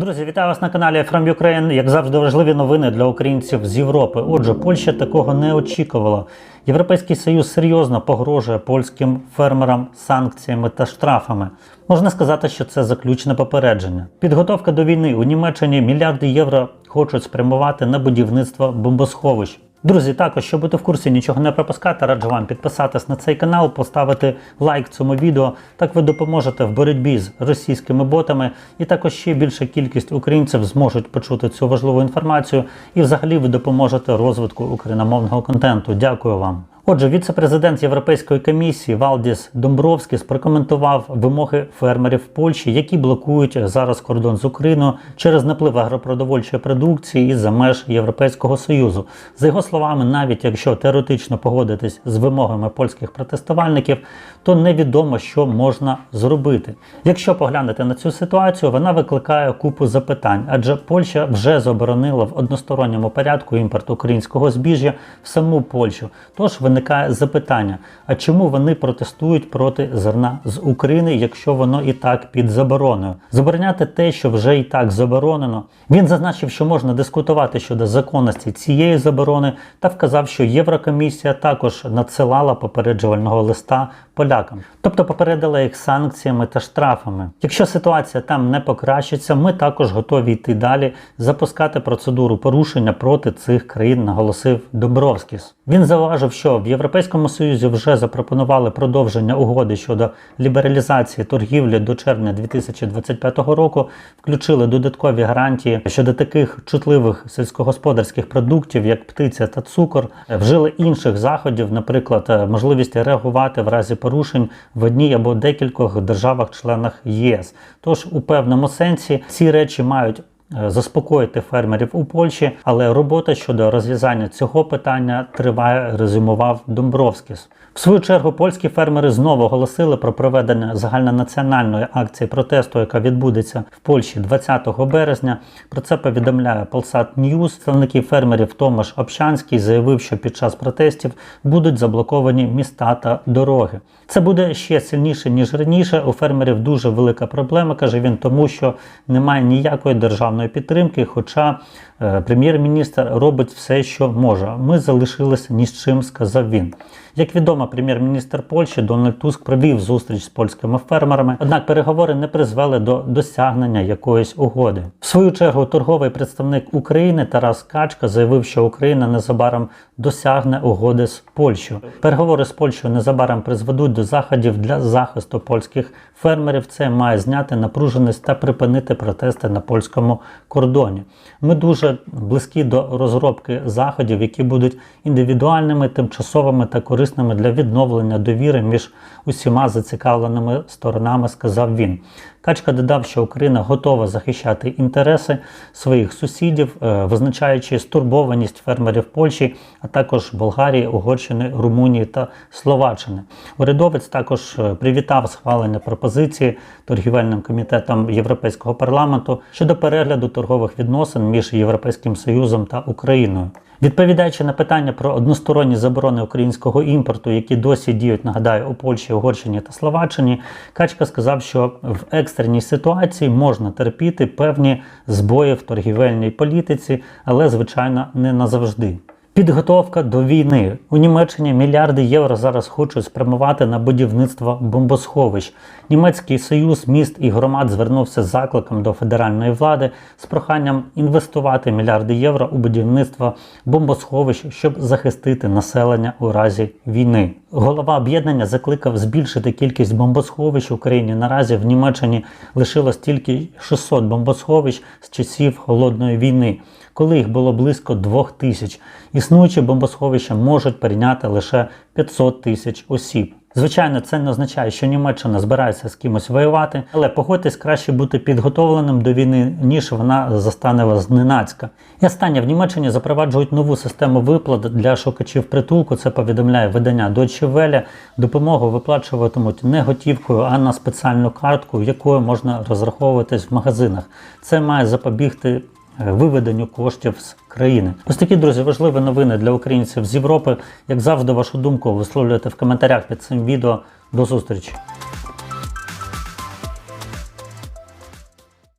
Друзі, вітаю вас на каналі From Ukraine. Як завжди, важливі новини для українців з Європи. Отже, Польща такого не очікувала. Європейський Союз серйозно погрожує польським фермерам санкціями та штрафами. Можна сказати, що це заключне попередження. Підготовка до війни у Німеччині мільярди євро хочуть спрямувати на будівництво бомбосховищ. Друзі, також, щоб бути в курсі нічого не пропускати, раджу вам підписатись на цей канал, поставити лайк цьому відео. Так ви допоможете в боротьбі з російськими ботами, і також ще більша кількість українців зможуть почути цю важливу інформацію. І взагалі ви допоможете розвитку україномовного контенту. Дякую вам. Отже, віце-президент Європейської комісії Валдіс Домбровськіс прокоментував вимоги фермерів Польщі, які блокують зараз кордон з Україною через наплив агропродовольчої продукції із за меж Європейського союзу. За його словами, навіть якщо теоретично погодитись з вимогами польських протестувальників, то невідомо, що можна зробити. Якщо поглянути на цю ситуацію, вона викликає купу запитань, адже Польща вже заборонила в односторонньому порядку імпорт українського збіжжя в саму Польщу. Тож виникає запитання: а чому вони протестують проти зерна з України, якщо воно і так під забороною? Забороняти те, що вже і так заборонено. Він зазначив, що можна дискутувати щодо законності цієї заборони, та вказав, що Єврокомісія також надсилала попереджувального листа полякам, тобто попередила їх санкціями та штрафами. Якщо ситуація там не покращиться, ми також готові йти далі, запускати процедуру порушення проти цих країн, наголосив Добровськіс. Він зауважив, що в Європейському Союзі вже запропонували продовження угоди щодо лібералізації торгівлі до червня 2025 року, включили додаткові гарантії щодо таких чутливих сільськогосподарських продуктів, як птиця та цукор, вжили інших заходів, наприклад, можливість реагувати в разі порушень в одній або декількох державах-членах єС. Тож у певному сенсі ці речі мають заспокоїти фермерів у Польщі, але робота щодо розв'язання цього питання триває, резюмував Домбровськіс. В свою чергу польські фермери знову оголосили про проведення загальнонаціональної акції протесту, яка відбудеться в Польщі 20 березня. Про це повідомляє Polsat News. Представники фермерів Томаш Общанський заявив, що під час протестів будуть заблоковані міста та дороги. Це буде ще сильніше ніж раніше. У фермерів дуже велика проблема, каже він, тому що немає ніякої державної підтримки. Хоча е, прем'єр-міністр робить все, що може. Ми залишилися ні з чим, сказав він. Як відомо, прем'єр-міністр Польщі Дональд Туск провів зустріч з польськими фермерами, однак переговори не призвели до досягнення якоїсь угоди. В свою чергу торговий представник України Тарас Качка заявив, що Україна незабаром досягне угоди з Польщею. Переговори з Польщею незабаром призведуть до заходів для захисту польських фермерів. Це має зняти напруженість та припинити протести на польському кордоні. Ми дуже близькі до розробки заходів, які будуть індивідуальними, тимчасовими та корисними для відновлення довіри між усіма зацікавленими сторонами, сказав він. Качка додав, що Україна готова захищати інтереси своїх сусідів, е, визначаючи стурбованість фермерів Польщі, а також Болгарії, Угорщини, Румунії та Словаччини. Урядовець також е, привітав схвалення пропозиції торгівельним комітетом Європейського парламенту щодо перегляду торгових відносин між Європейським Союзом та Україною. Відповідаючи на питання про односторонні заборони українського імпорту, які досі діють, нагадаю, у Польщі, Угорщині та Словаччині, Качка сказав, що в екстреній ситуації можна терпіти певні збої в торгівельній політиці, але звичайно не назавжди. Підготовка до війни у Німеччині мільярди євро зараз хочуть спрямувати на будівництво бомбосховищ. Німецький союз міст і громад звернувся з закликом до федеральної влади з проханням інвестувати мільярди євро у будівництво бомбосховищ, щоб захистити населення у разі війни. Голова об'єднання закликав збільшити кількість бомбосховищ в Україні. Наразі в Німеччині лишилось тільки 600 бомбосховищ з часів холодної війни коли їх було близько 2 тисяч. Існуючі бомбосховища можуть прийняти лише 500 тисяч осіб. Звичайно, це не означає, що Німеччина збирається з кимось воювати, але погодьтесь краще бути підготовленим до війни, ніж вона застане вас зненацька. І останнє в Німеччині запроваджують нову систему виплат для шукачів притулку. Це повідомляє видання Deutsche Welle. Допомогу виплачуватимуть не готівкою, а на спеціальну картку, якою можна розраховуватись в магазинах. Це має запобігти виведенню коштів з країни. Ось такі друзі, важливі новини для українців з Європи. Як завжди, вашу думку висловлюйте в коментарях під цим відео. До зустрічі!